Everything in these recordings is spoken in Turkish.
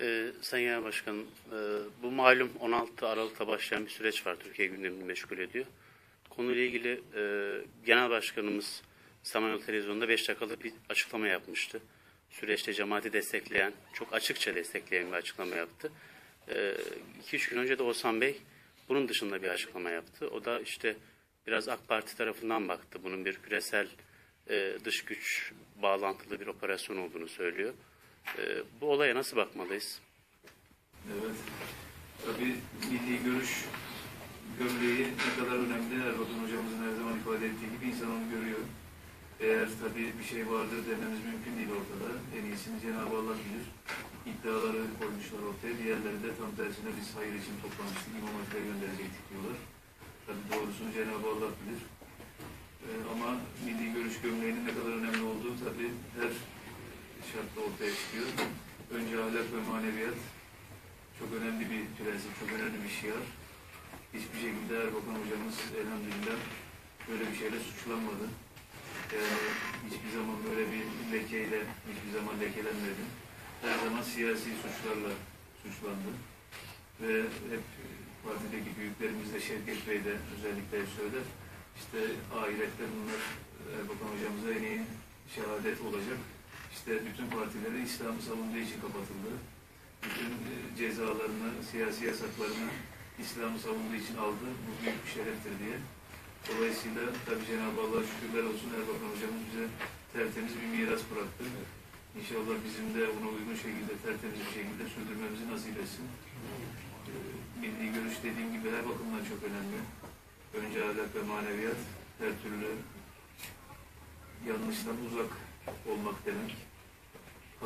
Ee, Sayın Genel Başkanım, e, bu malum 16 Aralık'ta başlayan bir süreç var Türkiye gündemini meşgul ediyor. Konuyla ilgili e, Genel Başkanımız Samanyolu Televizyonu'nda 5 dakikalık bir açıklama yapmıştı. Süreçte cemaati destekleyen, çok açıkça destekleyen bir açıklama yaptı. 2-3 gün önce de Oğuzhan Bey bunun dışında bir açıklama yaptı. O da işte biraz AK Parti tarafından baktı. Bunun bir küresel e, dış güç bağlantılı bir operasyon olduğunu söylüyor. E, bu olaya nasıl bakmalıyız? Evet. Tabii milli görüş gömleği ne kadar önemli Erbakan hocamızın her zaman ifade ettiği gibi insan onu görüyor. Eğer tabii bir şey vardır dememiz mümkün değil ortada. En iyisini Cenab-ı Allah bilir. İddiaları koymuşlar ortaya. Diğerleri de tam tersine biz hayır için toplamıştık. İmam Hatip'e gönderecektik diyorlar. Tabii doğrusunu Cenab-ı Allah bilir. Ee, ama milli görüş gömleğinin ne kadar önemli olduğu tabii her şartta ortaya çıkıyor. Önce ahlak ve maneviyat çok önemli bir prensip, çok önemli bir şiar. Hiçbir şekilde Erbakan hocamız elhamdülillah böyle bir şeyle suçlanmadı. Yani hiçbir zaman böyle bir lekeyle, hiçbir zaman lekelenmedi. Her zaman siyasi suçlarla suçlandı. Ve hep partideki büyüklerimiz de Şevket Bey de özellikle söyler. İşte ahirette bunlar Erbakan hocamıza en iyi şehadet olacak. İşte bütün partileri İslam'ı savunduğu için kapatıldı. Bütün e, cezalarını, siyasi yasaklarını İslam'ı savunduğu için aldı. Bu büyük bir şereftir diye. Dolayısıyla tabii Cenab-ı Allah şükürler olsun Erbakan hocamız bize tertemiz bir miras bıraktı. İnşallah bizim de buna uygun şekilde, tertemiz bir şekilde sürdürmemizi nasip etsin. Ee, Milli görüş dediğim gibi her bakımdan çok önemli. Önce ahlak ve maneviyat, her türlü yanlıştan uzak olmak demek.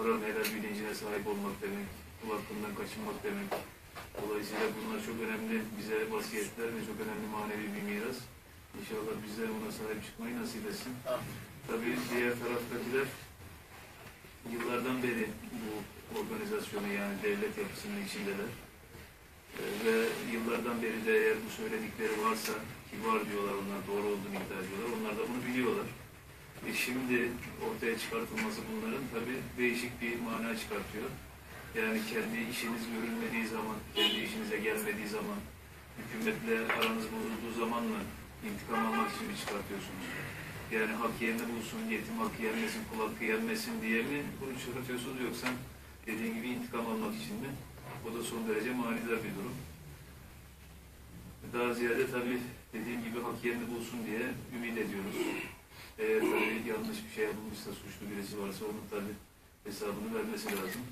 Haram helal bilincine sahip olmak demek. Bu hakkından kaçınmak demek. Dolayısıyla bunlar çok önemli bize vasiyetler ve çok önemli manevi bir miras. İnşallah bizler buna sahip çıkmayı nasip etsin. Tabii diğer taraftakiler yıllardan beri bu organizasyonu yani devlet yapısının içindeler. Ee, ve yıllardan beri de eğer bu söyledikleri varsa ki var diyorlar onlar doğru olduğunu iddia ediyorlar. Onlar da bunu biliyorlar. E şimdi ortaya çıkartılması bunların tabii değişik bir mana çıkartıyor. Yani kendi işiniz görülmediği zaman, kendi işinize gelmediği zaman, hükümetle aranız bozulduğu zaman mı intikam almak için mi çıkartıyorsunuz? Yani hak yerini bulsun, yetim hakkı yenmesin, kul hakkı yenmesin diye mi bunu çıkartıyorsunuz yoksa dediğin gibi intikam almak için mi? O da son derece manidar bir durum. Daha ziyade tabii dediğim gibi hak yerini bulsun diye ümit ediyoruz. Eğer tabii yanlış bir şey yapılmışsa, suçlu birisi varsa onun tabii hesabını vermesi lazım.